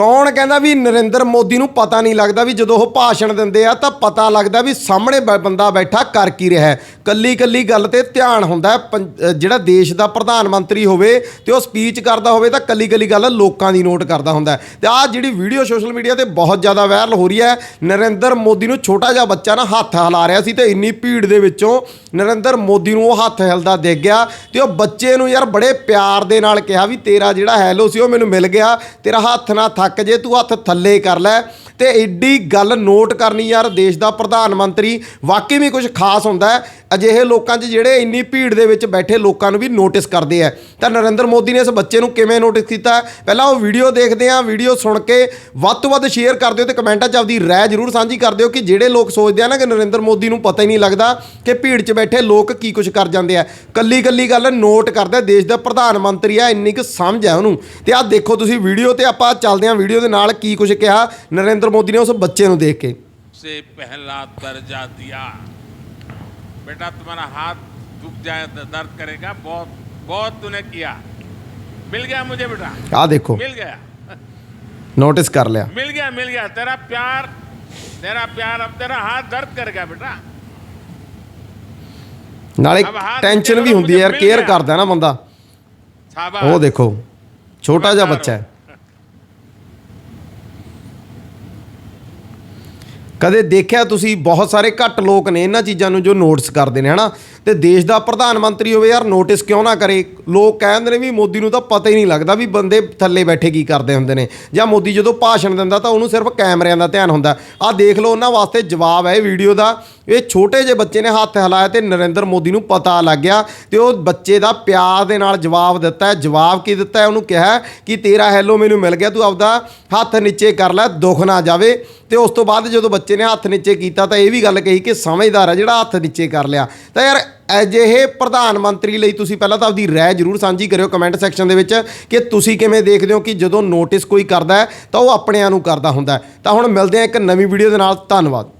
ਕੌਣ ਕਹਿੰਦਾ ਵੀ ਨਰਿੰਦਰ ਮੋਦੀ ਨੂੰ ਪਤਾ ਨਹੀਂ ਲੱਗਦਾ ਵੀ ਜਦੋਂ ਉਹ ਭਾਸ਼ਣ ਦਿੰਦੇ ਆ ਤਾਂ ਪਤਾ ਲੱਗਦਾ ਵੀ ਸਾਹਮਣੇ ਬ- ਬੰਦਾ ਬੈਠਾ ਕਰ ਕੀ ਰਿਹਾ ਹੈ। ਕੱਲੀ ਕੱਲੀ ਗੱਲ ਤੇ ਧਿਆਨ ਹੁੰਦਾ ਪੰ- ਜਿਹੜਾ ਦੇਸ਼ ਦਾ ਪ੍ਰਧਾਨ ਮੰਤਰੀ ਹੋਵੇ ਤੇ ਉਹ ਸਪੀਚ ਕਰਦਾ ਹੋਵੇ ਤਾਂ ਕੱਲੀ ਕੱਲੀ ਗੱਲ ਲੋਕਾਂ ਦੀ ਨੋਟ ਕਰਦਾ ਹੁੰਦਾ ਹੈ। ਤੇ ਆਹ ਜਿਹੜੀ ਵੀਡੀਓ ਸੋਸ਼ਲ ਮੀਡੀਆ ਤੇ ਬਹੁਤ ਜ਼ਿਆਦਾ ਵਾਇਰਲ ਹੋ ਰਹੀ ਹੈ, ਨਰਿੰਦਰ ਮੋਦੀ ਨੂੰ ਛੋਟਾ ਜਿਹਾ ਬੱਚਾ ਨਾ ਹੱਥ ਹਿਲਾ ਰਿਹਾ ਸੀ ਤੇ ਇੰਨੀ ਭੀੜ ਦੇ ਵਿੱਚੋਂ ਨਰਿੰਦਰ ਮੋਦੀ ਨੂੰ ਉਹ ਹੱਥ ਹਿਲਦਾ ਦੇਖ ਗਿਆ ਤੇ ਉਹ ਬੱਚੇ ਨੂੰ ਯਾਰ ਬੜੇ ਪਿਆਰ ਦੇ ਨਾਲ ਕਿਹਾ ਵੀ ਤੇਰਾ ਜਿਹੜਾ ਹੈਲੋ ਸੀ ਉਹ ਮੈਨੂੰ ਮਿਲ ਗਿਆ, ਤੇਰਾ ਹੱਥ ਨਾ ਤੱਕ ਜੇ ਤੂੰ ਹੱਥ ਥੱਲੇ ਕਰ ਲੈ ਤੇ ਐਡੀ ਗੱਲ ਨੋਟ ਕਰਨੀ ਯਾਰ, ਦੇਸ਼ ਦਾ ਪ੍ਰਧਾਨ ਮੰਤਰੀ, ਵਾਕਈ ਵੀ ਕੁਝ ਖਾਸ ਹੁੰਦਾ ਹੈ। ਅਜਿਹੇ ਲੋਕਾਂ 'ਚ ਜਿਹੜੇ ਇੰਨੀ ਭੀੜ ਦੇ ਵਿੱਚ ਬੈਠੇ ਲੋਕਾਂ ਨੂੰ ਵੀ ਨੋਟਿਸ ਕਰਦੇ ਆ ਤਾਂ ਨਰਿੰਦਰ ਮੋਦੀ ਨੇ ਇਸ ਬੱਚੇ ਨੂੰ ਕਿਵੇਂ ਨੋਟਿਸ ਕੀਤਾ? ਪਹਿਲਾਂ ਉਹ ਵੀਡੀਓ ਦੇਖਦੇ ਆ ਵੀਡੀਓ ਸੁਣ ਕੇ ਵੱਧ ਤੋਂ ਵੱਧ ਸ਼ੇਅਰ ਕਰ ਦਿਓ ਤੇ ਕਮੈਂਟਾਂ 'ਚ ਆਪਦੀ ਰਾਏ ਜ਼ਰੂਰ ਸਾਂਝੀ ਕਰ ਦਿਓ ਕਿ ਜਿਹੜੇ ਲੋਕ ਸੋਚਦੇ ਆ ਨਾ ਕਿ ਨਰਿੰਦਰ ਮੋਦੀ ਨੂੰ ਪਤਾ ਹੀ ਨਹੀਂ ਲੱਗਦਾ ਕਿ ਭੀੜ 'ਚ ਬੈਠੇ ਲੋਕ ਕੀ ਕੁਝ ਕਰ ਜਾਂਦੇ ਆ। ਕੱਲੀ ਕੱਲੀ ਗੱਲ ਨੋਟ ਕਰਦਾ ਦੇਸ਼ ਦਾ ਪ੍ਰਧਾਨ ਮੰਤਰੀ ਆ, ਇੰਨੀ ਕੁ ਸਮਝ ਆ ਉਹਨੂੰ। ਤੇ ਆਹ ਦੇਖੋ ਤੁਸੀਂ ਵੀਡੀਓ ਤੇ ਆਪਾਂ ਚੱਲਦੇ ਆ ਵੀਡੀਓ ਦੇ ਨਾਲ ਕੀ ਕੁਝ ਕਿਹਾ ਨਰਿੰਦਰ ਮੋਦੀ ਨੇ ਉਸ ਬੱਚੇ ਨੂੰ ਦੇਖ ਕੇ से पहला दर्जा दिया बेटा तुम्हारा हाथ दुख जाए तो दर्द करेगा बहुत बहुत तूने किया मिल गया मुझे बेटा ਆਹ ਦੇਖੋ मिल गया ਨੋਟਿਸ ਕਰ ਲਿਆ मिल गया मिल गया तेरा प्यार तेरा प्यार अब तेरा हाथ दर्द करेगा बेटा ਨਾਲੇ ਅਬ ਹੱਥ ਟੈਨਸ਼ਨ ਵੀ ਹੁੰਦੀ ਹੈ ਯਾਰ ਮਿਲ ਕੇਅਰ ਗਿਆ। ਕਰਦਾ ਨਾ ਬੰਦਾ शाबाश ਉਹ ਦੇਖੋ ਛੋਟਾ ਜਿਹਾ ਬੱਚਾ ਹੈ ਕਦੇ ਦੇਖਿਆ ਤੁਸੀਂ ਬਹੁਤ ਸਾਰੇ ਘੱਟ ਲੋਕ ਨੇ ਇਹਨਾਂ ਚੀਜ਼ਾਂ ਨੂੰ ਜੋ ਨੋਟਿਸ ਕਰਦੇ ਨੇ, ਹਨਾ? ਤੇ ਦੇਸ਼ ਦਾ ਪ੍ਰਧਾਨ ਮੰਤਰੀ ਹੋਵੇ ਯਾਰ ਨੋਟਿਸ ਕਿਉਂ ਨਾ ਕਰੇ? ਲੋਕ ਕਹਿੰਦੇ ਨੇ ਵੀ ਮੋਦੀ ਨੂੰ ਤਾਂ ਪਤਾ ਹੀ ਨਹੀਂ ਲੱਗਦਾ ਵੀ ਬੰਦੇ ਥੱਲੇ ਬੈਠੇ ਕੀ ਕਰਦੇ ਹੁੰਦੇ ਨੇ। ਜਾਂ ਮੋਦੀ ਜਦੋਂ ਭਾਸ਼ਣ ਦਿੰਦਾ ਤਾਂ ਉਹਨੂੰ ਸਿਰਫ ਕੈਮਰਿਆਂ ਦਾ ਧਿਆਨ ਹੁੰਦਾ। ਆਹ ਦੇਖ ਲਓ ਉਹਨਾਂ ਵਾਸਤੇ ਜਵਾਬ ਹੈ ਇਹ ਵੀਡੀਓ ਦਾ। ਇਹ ਛੋਟੇ ਜਿਹੇ ਬੱਚੇ ਨੇ ਹੱਥ ਹਿਲਾਇਆ ਤੇ ਨਰਿੰਦਰ ਮੋਦੀ ਨੂੰ ਪਤਾ ਲੱਗ ਗਿਆ ਤੇ ਉਹ ਬੱਚੇ ਦਾ ਪਿਆਰ ਦੇ ਨਾਲ ਜਵਾਬ ਦਿੱਤਾ ਜਵਾਬ ਕੀ ਦਿੱਤਾ ਉਹਨੂੰ ਕਿਹਾ ਕਿ ਤੇਰਾ ਹੈਲੋ ਮੈਨੂੰ ਮਿਲ ਗਿਆ, ਤੂੰ ਆਪਦਾ ਹੱਥ ਨੀਚੇ ਕਰ ਲੈ, ਦੁੱਖ ਨਾ ਜਾਵੇ। ਤੇ ਉਸ ਤੋਂ ਬਾਅਦ ਜਦੋਂ ਬੱਚੇ ਨੇ ਹੱਥ ਨੀਚੇ ਕੀਤਾ ਤਾਂ ਇਹ ਵੀ ਗੱਲ ਕਹੀ ਕਿ ਸਮਝਦਾਰ ਹੈ ਜਿਹੜਾ ਹੱਥ ਨੀਚੇ ਕਰ ਲਿਆ। ਤਾਂ ਯਾਰ ਅਜਿਹੇ ਪ੍ਰਧਾਨ ਮੰਤਰੀ ਲਈ ਤੁਸੀਂ ਪਹਿਲਾਂ ਤਾਂ ਆਪਦੀ ਰਾਏ ਜ਼ਰੂਰ ਸਾਂਝੀ ਕਰਿਓ ਕਮੈਂਟ ਸੈਕਸ਼ਨ ਦੇ ਵਿੱਚ ਕਿ ਤੁਸੀਂ ਕਿਵੇਂ ਦੇਖਦੇ ਹੋ ਕਿ ਜਦੋਂ ਨੋਟਿਸ ਕੋਈ ਕਰਦਾ ਤਾਂ ਉਹ ਆਪਣਿਆਂ ਨੂੰ ਕਰਦਾ ਹੁੰਦਾ ਤਾਂ ਹੁਣ ਮਿਲਦੇ ਹਾਂ ਇੱਕ ਨਵੀਂ ਵੀਡੀਓ ਦੇ ਨਾਲ। ਧੰਨਵਾਦ।